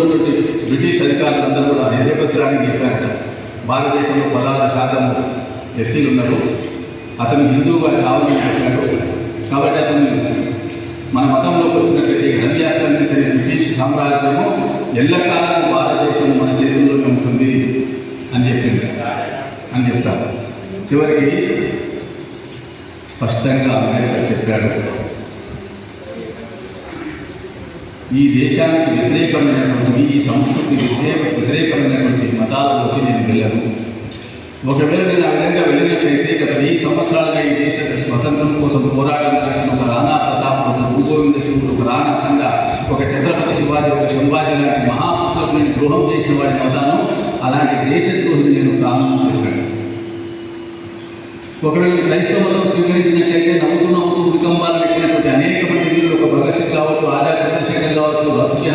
ఉన్నటువంటి బ్రిటిష్ అధికారులందరూ కూడా హైదరాబాద్రానికి చెప్పారట భారతదేశంలో పదహారు శాతం ఎస్సీలు ఉన్నారు. అతను హిందువుగా చావని చెప్పాడు కాబట్టి అతను మన మతంలోకి వచ్చినట్లయితే రవియాస్తమించని బ్రిటిష్ సామ్రాజ్యము ఎల్లకాలం భారతదేశం మన చేతుల్లోనే ఉంటుంది అని చెప్పింది. అని చెప్తారు. చివరికి స్పష్టంగా అంబేద్కర్ చెప్పాడు. ఈ దేశానికి వ్యతిరేకమైనటువంటి ఈ సంస్కృతి వ్యతిరేక వ్యతిరేకమైనటువంటి మతాలలోకి నేను వెళ్ళను. ఒకవేళ నేను ఆ విధంగా వెళ్ళినట్లయితే గత వెయ్యి సంవత్సరాలుగా ఈ దేశ స్వతంత్రం కోసం పోరాటం చేసిన ఒక రాణా ప్రతాప్ ఒక గురుగోవింద సింగ్ ఒక రాణా సంఘ ఒక ఛత్రపతి శివాజీ ఒక శివాజీ లాంటి మహాపురుషులకు నేను ద్రోహం చేసిన వాడిని అవుతాను. అలాంటి దేశద్రోహిని నేను కాను చెప్పాను ఒకవేళ క్రైస్తవ మతం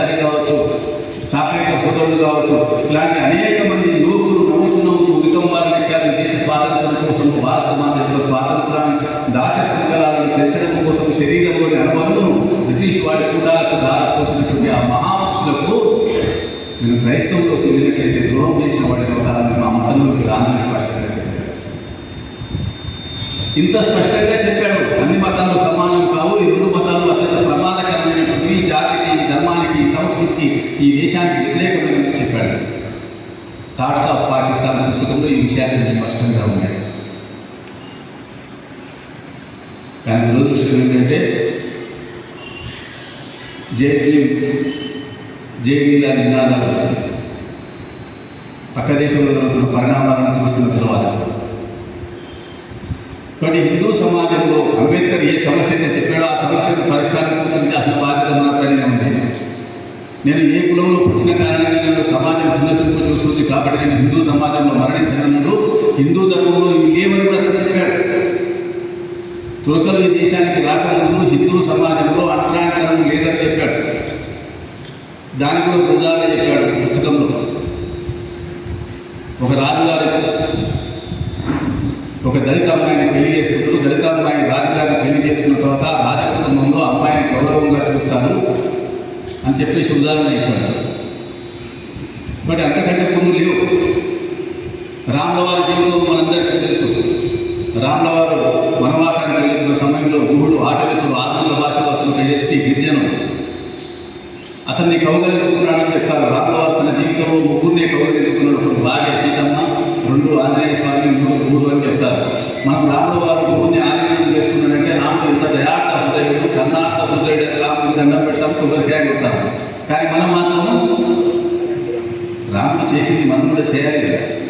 కావచ్చు కావచ్చు చాక్లెట్ సోదరులు కావచ్చు ఇలాంటి అనేక మంది యువకులు నమ్ముతూ నమ్ముతూ వికంబాలు ఎక్కారు. ఈ దేశ స్వాతంత్రం కోసం భారత మాత యొక్క స్వాతంత్రాన్ని దాస సంకలాలను తెచ్చడం కోసం శరీరంలోని అనుభవం బ్రిటిష్ వాడి కూడాలకు దారిపోసినటువంటి ఆ మహాపురుషులకు నేను క్రైస్తవులోకి వెళ్ళినట్లయితే ద్రోహం చేసిన వాడికి అవుతారని మా మతంలోకి రానని స్పష్టంగా చెప్పాడు ఇంత స్పష్టంగా చెప్పాడు ధర్మానికి ఈ దేశానికి వ్యతిరేకమైనది చెప్పాడు. థాట్స్ ఆఫ్ పాకిస్తాన్ పుస్తకంలో ఈ విషయాలు స్పష్టంగా ఉన్నాయి. కానీ దురదృష్టం ఏంటంటే జై జైలీల నినాదాలు వస్తుంది పక్క దేశంలో జరుగుతున్న పరిణామాలను చూస్తున్న తర్వాత. కాబట్టి హిందూ సమాజంలో అంబేద్కర్ ఏ సమస్యని చెప్పాడో ఆ సమస్యను పరిష్కారం నేను ఏ కులంలో పుట్టిన కారణంగా నన్ను సమాజం చిన్న చూపు చూస్తుంది కాబట్టి నేను హిందూ సమాజంలో మరణించనన్నాడు హిందూ ధర్మంలో ఇవి లేవని కూడా అతను చెప్పాడు. తురకలు ఈ దేశానికి రాకముందు హిందూ సమాజంలో అంతరాంతరం లేదని చెప్పాడు. దాని కూడా గుజాగా చెప్పాడు పుస్తకంలో. ఒక రాజుగారు ఒక దళిత అమ్మాయిని పెళ్ళి చేసుకుంటారు దళిత అమ్మాయిని రాజుగారిని పెళ్ళి చేసుకున్న తర్వాత రాజకుటుంబంలో అమ్మాయిని గౌరవంగా చూస్తారు అని చెప్పేసి ఉదాహరణ ఇచ్చాడు. బట్ అంతకంటే ముందు లేవు. రామ్లవారి జీవితం మనందరికీ తెలుసు. రామ్లవారు వనవాసానికి వెళ్తున్న సమయంలో గుహుడు ఆటవికుడు ఆంధ్ర భాషలో అతను ఎస్టీ విద్యను అతన్ని కౌగలించుకున్నాడని చెప్తారు. రామ్లవారు తన జీవితంలో ముగ్గురినే కౌగలించుకున్నాడు భార్య సీతమ్మ రెండు ఆంజనేయ స్వామి మూడు మూడు అని చెప్తారు. మనం రామ్లవారు ముగ్గురిని దండం పెడతాం కానీ మనం మాత్రం రాముడు చేసింది మనం కూడా చేయాలి కదా.